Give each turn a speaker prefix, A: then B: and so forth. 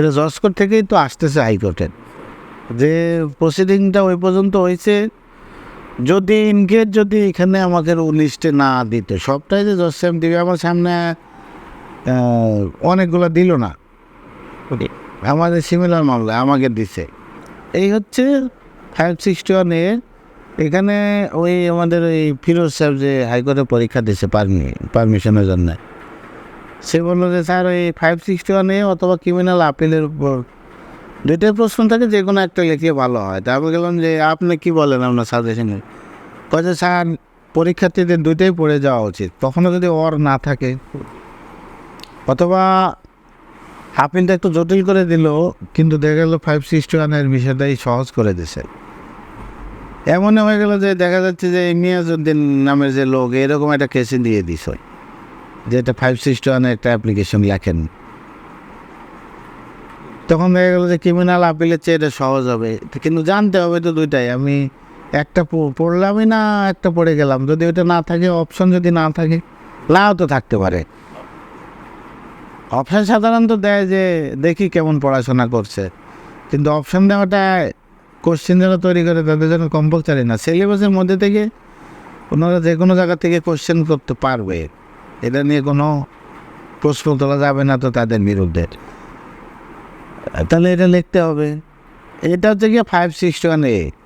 A: এটা জজ কোর্ট থেকেই তো আসতেছে হাইকোর্টের যে প্রসিডিংটা ওই পর্যন্ত হয়েছে। যদি ইনকেস যদি এখানে আমাকে লিস্টে না দিতে সবটাই যে জজ সাহেব দিবে আমার সামনে অনেকগুলো দিল না। আমাদের সিমিলার মামলা আমাকে দিছে। এই হচ্ছে ফাইভ সিক্সটি ওয়ান এ এখানে ওই আমাদের ওই ফিরোজ সাহেব যে হাইকোর্টে পরীক্ষা দিছে পারমি পারমিশনের জন্য। সে বলল যে, স্যার, ওই ফাইভ সিক্সটি ওয়ান অথবা ক্রিমিনাল আপিলের উপর দুইটাই প্রশ্ন থাকে, যে কোনো একটা লিখিয়ে ভালো হয়। তা আমি গেলাম যে, আপনি কি বলেন আপনার সাজেশনে কয়েছে স্যার, পরীক্ষার্থীদের দুইটাই পড়ে যাওয়া উচিত। তখনও যদি ওর না থাকে, অথবা আপিলটা একটু জটিল করে দিল, কিন্তু দেখা গেল ফাইভ সিক্সটি ওয়ানের বিষয়টাই সহজ করে দিছে। এমন হয়ে গেল যে, দেখা যাচ্ছে যে, মিয়াজুদ্দিন নামের যে লোক, এরকম একটা কেসে দিয়ে দিস যে এটা ফাইভ সিক্সটি ওয়ানের একটা অ্যাপ্লিকেশন লেখেন। তখন দেখা গেলো যে ক্রিমিনাল আপিলের চেয়ে এটা সহজ হবে। কিন্তু জানতে হবে তো দুইটাই। আমি একটা পড়লামই না, একটা পড়ে গেলাম। যদি ওটা না থাকে অপশন যদি না থাকে নাও তো থাকতে পারে। অপশন সাধারণত দেয় যে দেখি কেমন পড়াশোনা করছে। কিন্তু অপশন দেওয়াটা কোশ্চেন যারা তৈরি করে তাদের জন্য কম্পালসারি না। সিলেবাসের মধ্যে থেকে ওনারা যে কোনো জায়গা থেকে কোশ্চেন করতে পারবে। এটা নিয়ে কোনো প্রশ্ন তোলা যাবে না তো তাদের বিরুদ্ধে। তাহলে এটা লিখতে হবে। এটা হচ্ছে গিয়ে ফাইভ সিক্সটি ওয়ান এ